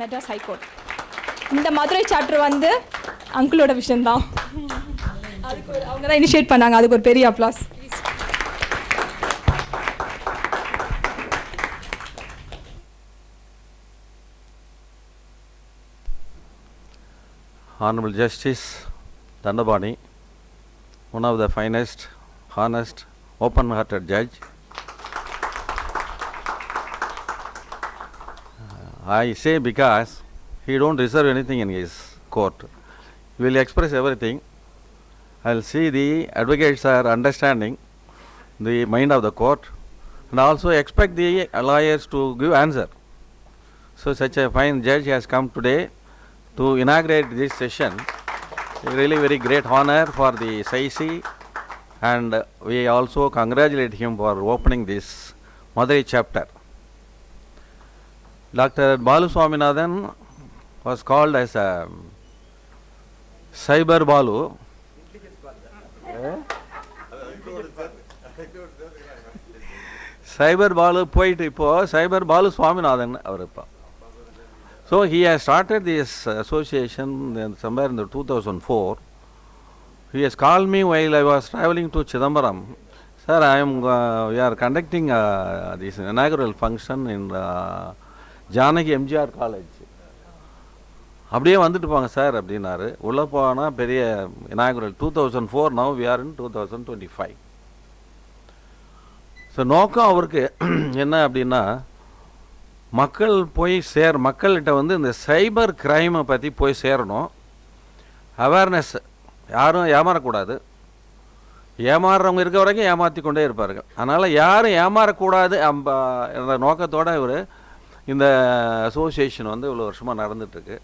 Madras high court இந்த Madurai chapter வந்து அங்கிளோட விஷயம்தான். அதுக்கு ஒரு அவங்க தான் இனிஷியேட் பண்ணாங்க. அதுக்கு ஒரு பெரிய applause Honorable Justice Dandabani, one of the finest, honest, open-hearted judge. I say because he don't reserve anything in his court. He will express everything. I'll see the advocates are understanding the mind of the court and also expect the lawyers to give answer. So such a fine judge has come today to inaugurate this session. Really very great honor for the SAIC and we also congratulate him for opening this Madurai chapter. Dr. Balu Swaminathan was called as a Cyber Balu. சைபர் பாலு போயிட்டு இப்போ சைபர் பாலு சுவாமிநாதன் அவர் இப்போ so he has started this association somewhere in the 2004 he has called me while I was traveling to Chidambaram. Sir, I am, uh, we are conducting uh, this inaugural function in uh, Janaki MGR college. அப்படியே வந்துட்டு போங்க sir அப்படின்னாரு. உள்ளே போனால் பெரிய Vinayagar two thousand four now we are in two thousand twenty five so நோக்கம் அவருக்கு என்ன அப்படின்னா மக்கள் போய் சேர் மக்கள்கிட்ட வந்து இந்த சைபர் கிரைமை பற்றி போய் சேரணும். அவேர்னஸ் யாரும் ஏமாறக்கூடாது. ஏமாறுறவங்க இருக்க வரைக்கும் ஏமாற்றி கொண்டே இருப்பார்கள். அதனால் யாரும் ஏமாறக்கூடாது அம்ப நோக்கத்தோடு இவர் இந்த அசோசியேஷன் வந்து இவ்வளோ வருஷமாக நடந்துகிட்ருக்கு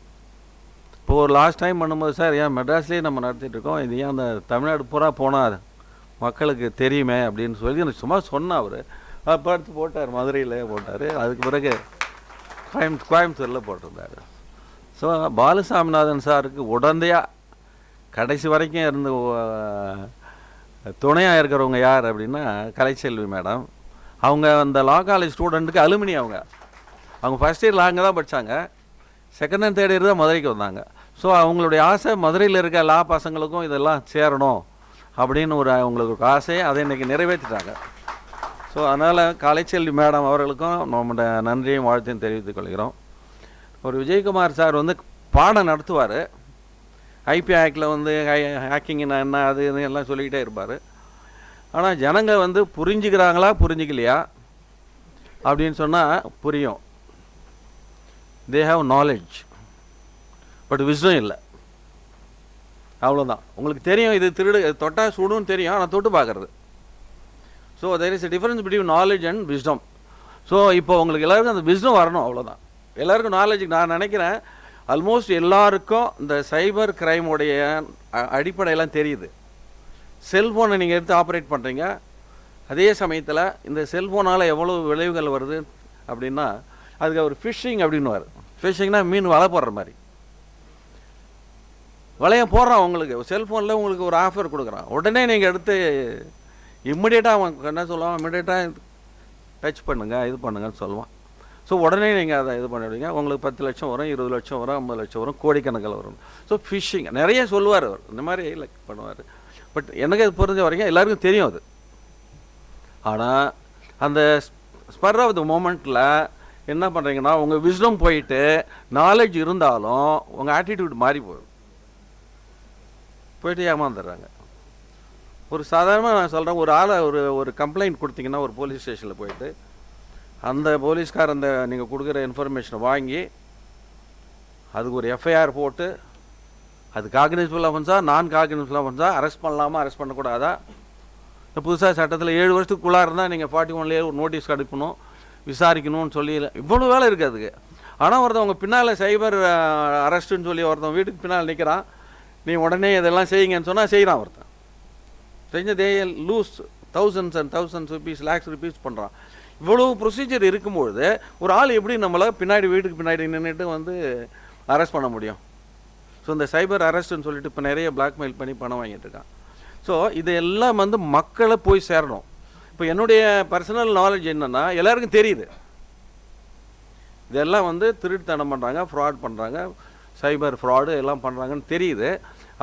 இப்போ ஒரு லாஸ்ட் டைம் பண்ணும்போது சார் ஏன் மெட்ராஸ்லேயே நம்ம நடத்திட்டுருக்கோம்? இது ஏன் அந்த தமிழ்நாடு பூரா போனால் மக்களுக்கு தெரியுமே அப்படின்னு சொல்லி எனக்கு சும்மா சொன்னார் அவர். அப்போ எடுத்து போட்டார் மதுரையில் போட்டார். அதுக்கு பிறகு கோயம் கோயம்புத்தூரில் போட்டிருந்தார். ஸோ பாலசாமிநாதன் சாருக்கு உடந்தையாக கடைசி வரைக்கும் இருந்து துணையாக இருக்கிறவங்க யார் அப்படின்னா கலைச்செல்வி மேடம். அவங்க அந்த லா காலேஜ் ஸ்டூடெண்ட்டுக்கு அலுமினி அவங்க. அவங்க ஃபஸ்ட் இயரில் அங்கே தான் படித்தாங்க செகண்ட் அண்ட் தேர்ட் இயர் தான் மதுரைக்கு வந்தாங்க. ஸோ அவங்களுடைய ஆசை மதுரையில் இருக்க லா பசங்களுக்கும் இதெல்லாம் சேரணும் அப்படின்னு ஒரு அவங்களுக்கு ஒரு ஆசையை அதை இன்றைக்கி நிறைவேற்றிட்டாங்க. ஸோ அதனால் கலைச்செல்வி மேடம் அவர்களுக்கும் நம்முடைய நன்றியும் வாழ்த்தையும் தெரிவித்துக் கொள்கிறோம். ஒரு விஜயகுமார் சார் வந்து பாடம் நடத்துவார். ஐபி ஆக்டில் வந்து ஹேக்கிங்னா என்ன அது இது எல்லாம் சொல்லிக்கிட்டே இருப்பார். ஆனால் ஜனங்கள் வந்து புரிஞ்சுக்கிறாங்களா புரிஞ்சிக்கலையா? அப்படின்னு சொன்னால் புரியும். They have knowledge but wisdom இல்லை. அவ்வளோதான் உங்களுக்கு தெரியும் இது திருடு தொட்டால் சுடுன்னு தெரியும் ஆனால் தொட்டு பார்க்குறது. So there is a difference between knowledge and wisdom so இப்போ உங்களுக்கு எல்லாருக்கும் அந்த விஸ்டம் வரணும் அவ்வளோதான் எல்லாருக்கும் நாலேஜ் நான் நினைக்கிறேன் ஆல்மோஸ்ட் எல்லாருக்கும் இந்த சைபர் கிரைமுடைய அடிப்படையெல்லாம் தெரியுது. செல்ஃபோனை நீங்கள் எடுத்து ஆப்ரேட் பண்ணுறீங்க அதே சமயத்தில் இந்த செல்ஃபோனால் எவ்வளோ விளைவுகள் வருது அப்படின்னா அதுக்கு அவர் ஃபிஷ்ஷிங் அப்படின்னு வரும். ஃபிஷிங்னா மீன் வலை போடுற மாதிரி. வலையை போடுறான் உங்களுக்கு. செல்ஃபோனில் உங்களுக்கு ஒரு ஆஃபர் கொடுக்குறான். உடனே நீங்கள் எடுத்து இம்மிடியேட்டாக அவன் என்ன சொல்லுவான்? இம்மிடியேட்டாக டச் பண்ணுங்கள் இது பண்ணுங்கன்னு சொல்லுவான். ஸோ உடனே நீங்கள் அதை இது பண்ணிவிடுங்க உங்களுக்கு பத்து லட்சம் வரும் இருபது லட்சம் வரும் ஐம்பது லட்சம் வரும் கோடிக்கணக்கில் வரும். ஸோ ஃபிஷிங் நிறைய சொல்லுவார் அவர். இந்த மாதிரி லைக் பண்ணுவார். பட் எனக்கு அது புரிஞ்ச வரைக்கும் எல்லாருக்கும் தெரியும் அது. ஆனால் அந்த ஸ்பர் ஆஃப் த மூமெண்ட்டில் என்ன பண்ணுறீங்கன்னா உங்கள் விஸ்டம் போயிட்டு நாலேஜ் இருந்தாலும் உங்கள் ஆட்டிடியூட் மாறி போயிடும். போயிட்டு ஏமாந்துடுறாங்க. ஒரு சாதாரணமாக நான் சொல்கிறேன் ஒரு ஆளை ஒரு ஒரு கம்ப்ளைண்ட் கொடுத்தீங்கன்னா ஒரு போலீஸ் ஸ்டேஷனில் போயிட்டு அந்த போலீஸ்கார் அந்த நீங்கள் கொடுக்குற இன்ஃபர்மேஷனை வாங்கி அதுக்கு ஒரு எஃப்ஐஆர் போட்டு அது காக்னிசபிள் அஃபென்ஸா நான் காக்னிசபிள் அஃபென்ஸா அரெஸ்ட் பண்ணலாமா அரெஸ்ட் பண்ணக்கூடாதா? இந்த புதுசாக சட்டத்தில் ஏழு வருஷத்துக்குள்ளாக இருந்தால் நீங்கள் ஃபார்ட்டி ஒன்லேயே ஒரு நோட்டீஸ் அனுப்பணும். விசாரிக்கணும்னு சொல்லி இவ்வளோ வேலை இருக்குது அதுக்கு. ஆனால் ஒருத்தவங்க பின்னால் சைபர் அரெஸ்ட்டுன்னு சொல்லி ஒருத்தன் வீட்டுக்கு பின்னால் நிற்கிறான் நீ உடனே இதெல்லாம் செய்யுங்கன்னு சொன்னால் செய்கிறான் ஒருத்தன். செஞ்ச they lose thousands and thousands rupees lakhs rupees பண்ணுறான் இவ்வளோ ப்ரொசீஜர் இருக்கும்பொழுது ஒரு ஆள் எப்படி நம்மளை பின்னாடி வீட்டுக்கு பின்னாடி நின்றுட்டு வந்து அரெஸ்ட் பண்ண முடியும்? ஸோ இந்த சைபர் அரெஸ்ட்னு சொல்லிட்டு இப்போ நிறைய பிளாக்மெயில் பண்ணி பணம் வாங்கிட்டு இருக்கான். ஸோ இது எல்லாம் வந்து மக்களை போய் சேரணும். இப்போ என்னுடைய பர்சனல் நாலேஜ் என்னென்னா எல்லாருக்கும் தெரியுது. இதெல்லாம் வந்து திருட்டுத்தனம் பண்ணுறாங்க ஃப்ராட் பண்ணுறாங்க சைபர் ஃப்ராடு எல்லாம் பண்ணுறாங்கன்னு தெரியுது.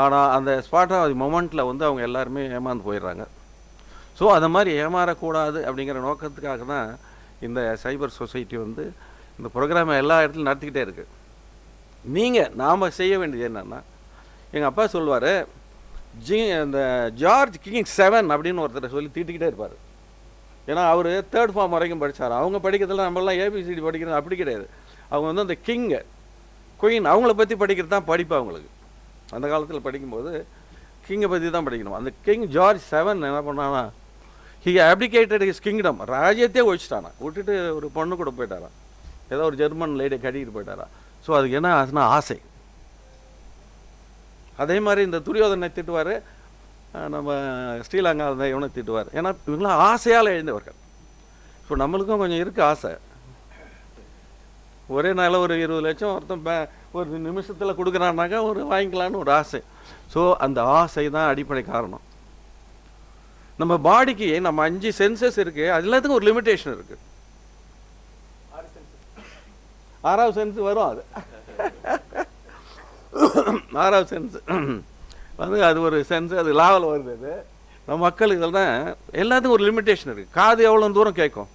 ஆனால் அந்த ஸ்பாட் ஆஃப் மொமெண்ட்டில் வந்து அவங்க எல்லாருமே ஏமாந்து போயிடுறாங்க. ஸோ அந்த மாதிரி ஏமாறக்கூடாது அப்படிங்கிற நோக்கத்துக்காக தான் இந்த சைபர் சொசைட்டி வந்து இந்த ப்ரோக்ராமை எல்லா இடத்துலையும் நடத்திக்கிட்டே இருக்குது நீங்கள் நாம் செய்ய வேண்டியது என்னென்னா எங்கள் அப்பா சொல்லுவார் ஜி இந்த ஜார்ஜ் கிங் செவன் அப்படின்னு ஒருத்தர் சொல்லி தீட்டிக்கிட்டே இருப்பார். ஏன்னா அவர் தேர்ட் ஃபார்ம் வரைக்கும் படித்தார் அவங்க படிக்கிறதுல நம்மளாம் ஏபிசிடி படிக்கிறது அப்படி கிடையாது. அவங்க வந்து அந்த கிங்கு குயின் அவங்கள பற்றி படிக்கிறது தான் படிப்பு அவங்களுக்கு. அந்த காலத்தில் படிக்கும்போது கிங்கை பற்றி தான் படிக்கணும். அந்த கிங் ஜார்ஜ் செவன் என்ன பண்ணானா ஹி அப்ளிகேட்டட் ஹிஸ் கிங்டம் ராஜ்யத்தையே ஒழிச்சிட்டானா. விட்டுட்டு ஒரு பொண்ணு கூட போயிட்டாரான் ஏதோ ஒரு ஜெர்மன் லேடியை கட்டிக்கிட்டு போயிட்டாரா ஸோ அதுக்கு என்ன ஆச்சுன்னா ஆசை. அதே மாதிரி இந்த துரியோதனை திட்டுவார். நம்ம ஸ்ரீலங்கா இருந்தால் இவனை திட்டுவார். ஏன்னா இவங்களாம் ஆசையால் எழுந்தவர்கள். ஸோ நம்மளுக்கும் கொஞ்சம் இருக்குது ஆசை. ஒரே நாளில் ஒரு இருபது லட்சம் ஒருத்தன் ஒரு நிமிஷத்தில் கொடுக்குறான்னாக்கா ஒரு வாங்கிக்கலான்னு ஒரு ஆசை. ஸோ அந்த ஆசை தான் அடிப்படை காரணம். நம்ம பாடிக்கு நம்ம அஞ்சு சென்சஸ் இருக்குது அது எல்லாத்துக்கும் ஒரு லிமிட்டேஷன் இருக்குது ஆறாவது சென்ஸ் வரும் அது. ஆறாவது சென்ஸ் வந்து அது ஒரு சென்ஸ் அது லாவில் வருது அது. நம்ம மக்கள் இதெல்லாம் எல்லாத்துக்கும் ஒரு லிமிட்டேஷன் இருக்குது காது எவ்வளோ தூரம் கேட்கும்?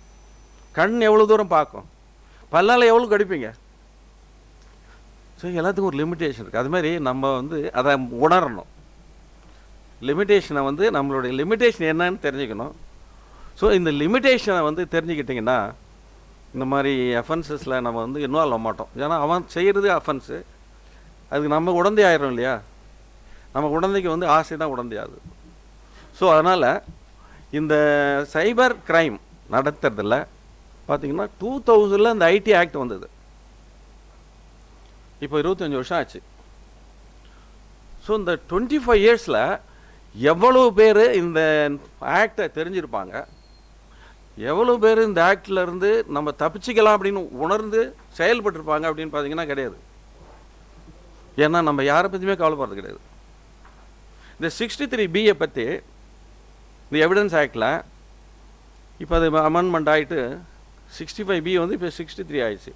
கண் எவ்வளோ தூரம் பார்க்கும்? பல்லால் எவ்வளோ கடிப்பீங்க? ஸோ எல்லாத்துக்கும் ஒரு லிமிட்டேஷன் இருக்குது அது மாதிரி நம்ம வந்து அதை உணரணும். லிமிட்டேஷனை வந்து நம்மளுடைய லிமிட்டேஷன் என்னன்னு தெரிஞ்சுக்கணும். ஸோ இந்த லிமிட்டேஷனை வந்து தெரிஞ்சுக்கிட்டிங்கன்னா இந்த மாதிரி அஃபென்சஸில் நம்ம வந்து இன்வால்வ் ஆக மாட்டோம். ஏன்னா அவன் செய்கிறது அஃபென்ஸு அதுக்கு நம்ம உடந்தை ஆயிரும் இல்லையா? நம்ம உடந்தைக்கு வந்து ஆசை தான் உடந்தையாது ஸோ அதனால் இந்த சைபர் கிரைம் நடத்துறதில் பார்த்திங்கன்னா டூ தௌசண்டில் இந்த ஐடி ஆக்ட் வந்தது. இப்போ இருபத்தஞ்சி வருஷம் ஆச்சு. ஸோ இந்த டுவெண்ட்டி ஃபைவ் இயர்ஸில் எவ்வளோ பேர் இந்த ஆக்டை தெரிஞ்சிருப்பாங்க? எவ்வளோ பேர் இந்த ஆக்டிலருந்து நம்ம தப்பிச்சிக்கலாம் அப்படின்னு உணர்ந்து செயல்பட்டிருப்பாங்க அப்படின்னு பார்த்தீங்கன்னா கிடையாது. ஏன்னா நம்ம யாரை பற்றியுமே கவலைப்படுறது கிடையாது. இந்த சிக்ஸ்டி த்ரீ பியை பற்றி இந்த எவிடன்ஸ் ஆக்டில் இப்போ அது அமெண்ட்மெண்ட் ஆகிட்டு சிக்ஸ்டி ஃபைவ் பி வந்து இப்போ சிக்ஸ்டி த்ரீ ஆயிடுச்சு.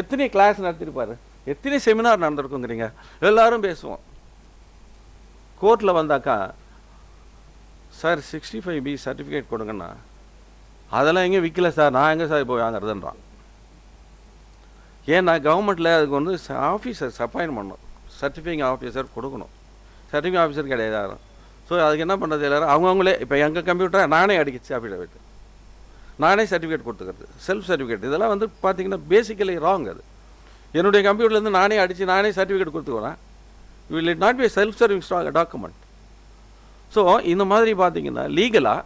எத்தனை கிளாஸ் நடத்திருப்பார் எத்தனை செமினார் நடந்திருக்குங்கிறீங்க. எல்லோரும் பேசுவோம். கோர்ட்டில் வந்தாக்கா sir sixty five B certificate கொடுங்கண்ணா அதெல்லாம் எங்கேயும் விற்கல சார்? நான் எங்கே சார் போய் வாங்குறதுன்றான். ஏன்னா கவர்மெண்ட்டில் அதுக்கு வந்து ஆஃபீஸர்ஸ் அப்பாயின் பண்ணணும் சர்டிஃபிகேட் ஆஃபீஸர் கொடுக்கணும். சர்டிஃபிகேட் ஆஃபீஸர் கிடையாது. யாரும் ஸோ அதுக்கு என்ன பண்ணுறது எல்லாரும்? அவங்கவுங்களே இப்போ எங்கள் கம்ப்யூட்டரை நானே அடிக்கிச்சு அஃபிடவிட் நானே சர்டிஃபிகேட் கொடுத்துக்கிறது. செல்ஃப் சர்டிஃபிகேட் இதெல்லாம் வந்து பார்த்தீங்கன்னா பேசிக்கலி ராங் அது. என்னுடைய கம்ப்யூட்டர்லேருந்து நானே அடித்து நானே certificate கொடுத்துக்குவேன் will it not be self service document so இந்த மாதிரி பார்த்தீங்கன்னா லீகலாக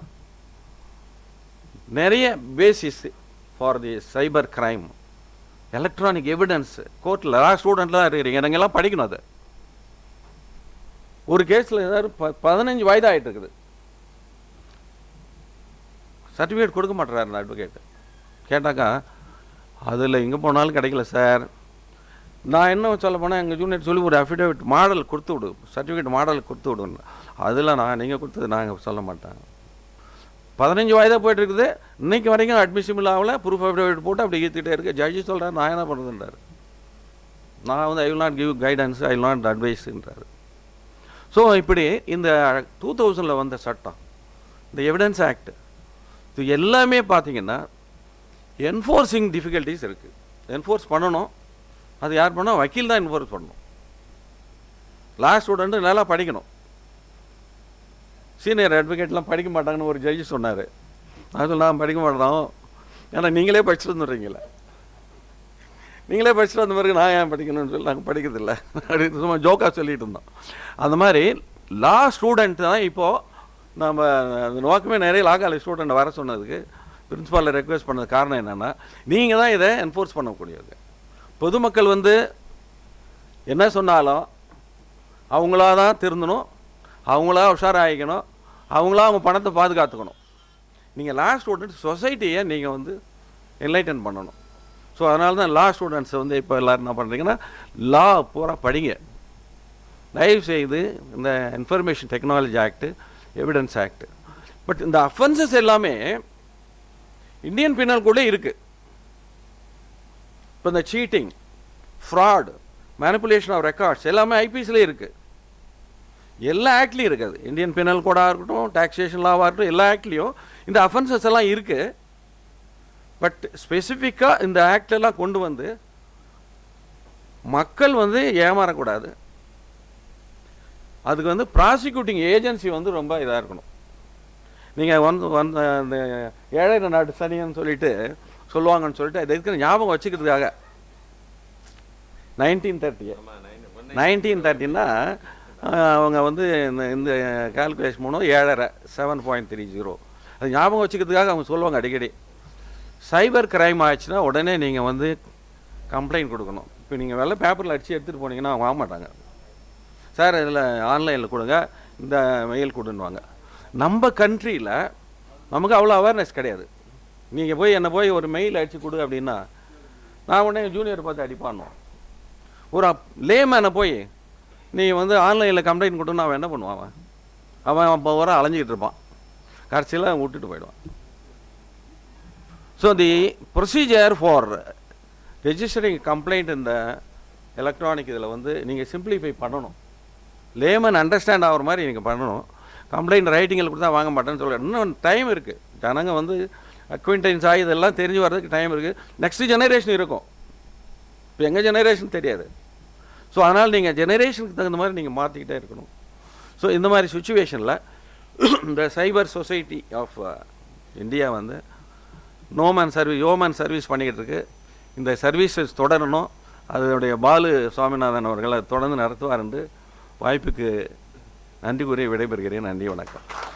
நிறைய basis for the cyber crime electronic evidence கோர்ட்டில் ஸ்டூடெண்ட்லாம் இருக்கிறீங்க. நீங்கள்லாம் படிக்கணும் அதை. ஒரு கேஸில் ஏதாவது ப பதினஞ்சு வயது ஆகிட்டு இருக்குது சர்டிஃபிகேட் கொடுக்க மாட்டேறாரு அந்த அட்வொகேட் கேட்டாக்கா அதில் எங்கே போனாலும் கிடைக்கல சார் நான் என்ன சொல்ல போனால் எங்கள் ஜூனியர் சொல்லி ஒரு அஃபிடேவிட் மாடல் கொடுத்து விடு. சர்டிஃபிகேட் மாடல் கொடுத்து விடுன்னு. அதில் நான் நீங்கள் கொடுத்தது நாங்கள் சொல்ல மாட்டேன். பதினஞ்சு வயதாக போயிட்டு இருக்குது இன்றைக்கி வரைக்கும் அட்மிஷன் ஆகல ப்ரூஃப் அஃபிடேவிட் போட்டு அப்படி ஈர்த்துட்டே இருக்கு. ஜட்ஜி சொல்கிறார் நான் என்ன பண்ணுறதுன்றார் நான் வந்து I will not give guidance I will not அட்வைஸுன்றார் so இப்படி இந்த டூ தௌசண்டில் வந்த சட்டம் இந்த எவிடன்ஸ் ஆக்ட் இது எல்லாமே பார்த்தீங்கன்னா என்ஃபோர்ஸிங் டிஃபிகல்ட்டிஸ் இருக்குது என்ஃபோர்ஸ் பண்ணணும். அது யார் பண்ணால் வக்கீல் தான் என்ஃபோர்ஸ் பண்ணணும். லா ஸ்டூடெண்ட்டு நல்லா படிக்கணும். சீனியர் அட்வொகேட்லாம் படிக்க மாட்டாங்கன்னு ஒரு ஜட்ஜி சொன்னார். அது நான் படிக்க மாட்டோம் ஏன்னா நீங்களே படிச்சுட்டு வந்துடுறீங்களே நீங்களே படிச்சுட்டு வந்த பிறகு நான் ஏன் படிக்கணும்னு சொல்லி நாங்கள் படிக்கிறதில்ல. அப்படின்னு சும்மா ஜோக்காக சொல்லிட்டு இருந்தோம். அந்த மாதிரி லா ஸ்டூடெண்ட் தான் இப்போது நம்ம அந்த நோக்கமே நிறைய லா காலேஜ் ஸ்டூடெண்ட் வர சொன்னதுக்கு பிரின்ஸிபாலில் ரெக்வெஸ்ட் பண்ணது காரணம் என்னென்னா நீங்கள் தான் இதை என்ஃபோர்ஸ் பண்ணக்கூடியது பொதுமக்கள் வந்து என்ன சொன்னாலும் அவங்களா தான் திருந்தணும் அவங்களா உஷாராகிக்கணும் அவங்களா அவங்க பணத்தை பாதுகாத்துக்கணும். நீங்கள் லா ஸ்டூடெண்ட் சொசைட்டியை நீங்கள் வந்து என்லைட்டன் பண்ணணும். ஸோ அதனால தான் லா ஸ்டூடெண்ட்ஸ் வந்து இப்போ எல்லோரும் என்ன பண்ணுறீங்கன்னா லா பூரா படிங்க. தயவு செய்து இந்த information technology act evidence act but இந்த அஃபென்சஸ் எல்லாமே இந்தியன் பின்னல் கூட இருக்குது இப்போ இந்த cheating fraud manipulation of records எல்லாமே ஐபிஎஸ்லேயே இருக்குது எல்லா ஆக்ட்லேயும் இருக்குது. இந்தியன் பினல் கோடாக இருக்கட்டும் டாக்ஸேஷன் லாவாக இருக்கட்டும் எல்லா ஆக்ட்லேயும் இந்த அஃபென்சஸ் எல்லாம் இருக்குது பட் ஸ்பெசிஃபிக்காக இந்த எல்லாம் கொண்டு வந்து மக்கள் வந்து ஏமாறக்கூடாது. அதுக்கு வந்து ப்ராசிக்யூட்டிங் ஏஜென்சி வந்து ரொம்ப இதாக இருக்கணும். நீங்கள் வந்து வந்து அந்த ஏழை நாட்டு சனின்னு சொல்லிட்டு சொல்லுவாங்கன்னு சொல்லிட்டு அது இருக்கிற ஞாபகம் வச்சுக்கிறதுக்காக. நைன்டீன் தேர்ட்டி நைன்டீன் தேர்ட்டின்னா அவங்க வந்து இந்த இந்த கால்குலேஷன் மூலம் ஏழரை செவன் பாயிண்ட் த்ரீ ஜீரோ அது ஞாபகம் வச்சுக்கிறதுக்காக அவங்க சொல்லுவாங்க அடிக்கடி. சைபர் கிரைம் ஆயிடுச்சுன்னா உடனே நீங்கள் வந்து கம்ப்ளைண்ட் கொடுக்கணும். இப்போ நீங்கள் வெளில பேப்பரில் அடித்து எடுத்துகிட்டு போனீங்கன்னா வாங்க மாட்டாங்க சார் இதில் ஆன்லைனில் கொடுங்க. இந்த மெயில் கொடுன்னுவாங்க. நம்ம கண்ட்ரியில் நமக்கு அவ்வளோ அவேர்னஸ் கிடையாது. நீங்கள் போய் என்னை போய் ஒரு மெயில் அடித்து கொடு அப்படின்னா நான் உடனே ஜூனியர் பார்த்து அடிப்பானோம் ஒரு லேமேனை போய் நீ வந்து ஆன்லைனில் கம்ப்ளைண்ட் கொடுன்னு அவன் என்ன பண்ணுவான்? அவன் அவன் அப்போ வர அலைஞ்சிக்கிட்டு இருப்பான். கடைசியில் அவன் விட்டுட்டு போயிடுவான். So the procedure for registering complaint இந்த எலக்ட்ரானிக் இதில் வந்து நீங்கள் சிம்பிளிஃபை பண்ணணும். லேமன் அண்டர்ஸ்டாண்ட் ஆகிற மாதிரி நீங்கள் பண்ணணும். கம்ப்ளைண்ட் ரைட்டிங்கில் கொடுத்தா வாங்க மாட்டேன்னு சொல்ல இன்னும் டைம் இருக்குது ஜனங்க வந்து அக்விண்டன்ஸ் ஆகி இதெல்லாம் தெரிஞ்சு வர்றதுக்கு டைம் இருக்குது நெக்ஸ்ட் ஜெனரேஷன் இருக்கும். இப்போ எங்கள் ஜெனரேஷன் தெரியாது. ஸோ அதனால் நீங்கள் ஜெனரேஷனுக்கு தகுந்த மாதிரி நீங்கள் மாற்றிக்கிட்டே இருக்கணும். ஸோ இந்த மாதிரி சுச்சுவேஷனில் இந்த சைபர் சொசைட்டி ஆஃப் இந்தியா வந்து நோமேன் சர்வீஸ் யோமேன் சர்வீஸ் பண்ணிக்கிட்டு இருக்கு இந்த சர்வீஸஸ் தொடரணும். அதனுடைய பாலு சுவாமிநாதன் அவர்கள் அதை தொடர்ந்து நடத்துவார் என்று வாய்ப்புக்கு நன்றி கூறி விடைபெறுகிறேன். நன்றி வணக்கம்.